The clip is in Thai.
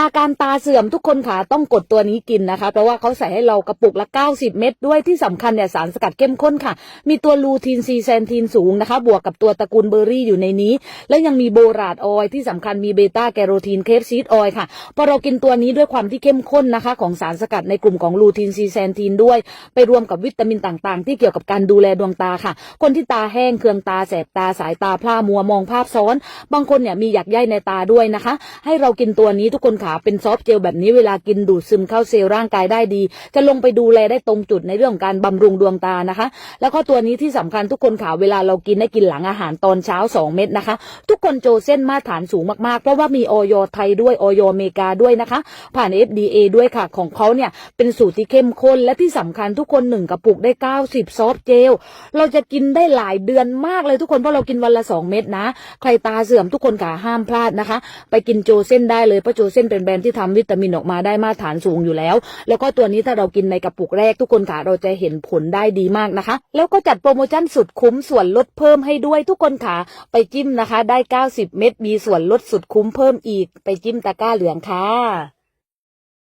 อาการตาเสื่อมทุกคนค่ะต้องกดตัวนี้กินนะคะ เพราะว่าเขาใส่ให้เรากระปุกละ 90 เม็ดด้วยที่สำคัญเนี่ยสารสกัดเข้มข้นค่ะ มีตัวลูทีนซีแซนทีนสูงนะคะ บวกกับตัวตระกูลเบอร์รี่อยู่ในนี้ และยังมีโบราดออยที่สำคัญมีเบต้าแกโรทีนเคฟซีดออยค่ะพอเรากินตัวนี้ด้วยความที่เข้มข้นนะคะ ของสารสกัดในกลุ่มของลูทีนซีแซนทีนด้วย ไปรวมกับวิตามินต่างๆ ที่เกี่ยวกับการดูแลดวงตาค่ะ คนที่ตาแห้งเคืองตาแสบตาสายตาพร่ามัวมองภาพซ้อน บางคนเนี่ยมีหยักใยในตาด้วยนะคะ ให้เรากินตัวนี้ทุกคนขาเป็นซอฟต์เจลแบบนี้เวลากินดูดซึมเข้าเซลล์ร่างกายได้ดี จะลงไปดูแลได้ตรงจุดในเรื่องของการบำรุงดวงตานะคะ แล้วก็ตัวนี้ที่สำคัญทุกคนขาเวลาเรากินได้กินหลังอาหารตอนเช้า 2 เม็ดนะคะ ทุกคนโจเส้นมาตรฐานสูงมากๆ เพราะว่ามีออยไทยด้วยออยอเมริกาด้วยนะคะ ผ่าน FDA ด้วยค่ะของเขาเนี่ยเป็นสูตรที่เข้มข้นและที่สำคัญทุกคนหนึ่งกระปุกได้ 90 ซอฟต์เจลเราจะกินได้หลายเดือนมากเลยทุกคนเพราะเรากินวันละ 2 เม็ดนะ ใครตาเสื่อมทุกคนขาห้ามพลาดนะคะ ไปกินโจเส้นได้เลยเพราะโจเส้นเป็นแบรนด์ที่ทำวิตามินออกมาได้มาตรฐานสูงอยู่แล้ว แล้วก็ตัวนี้ถ้าเรากินในกระปุกแรกทุกคนขาเราจะเห็นผลได้ดีมากนะคะ แล้วก็จัดโปรโมชั่นสุดคุ้มส่วนลดเพิ่มให้ด้วยทุกคนขาไปจิ้มนะคะ ได้ 90 เม็ดมีส่วนลดสุดคุ้มเพิ่มอีก ไปจิ้มตะกร้าเหลืองค่ะ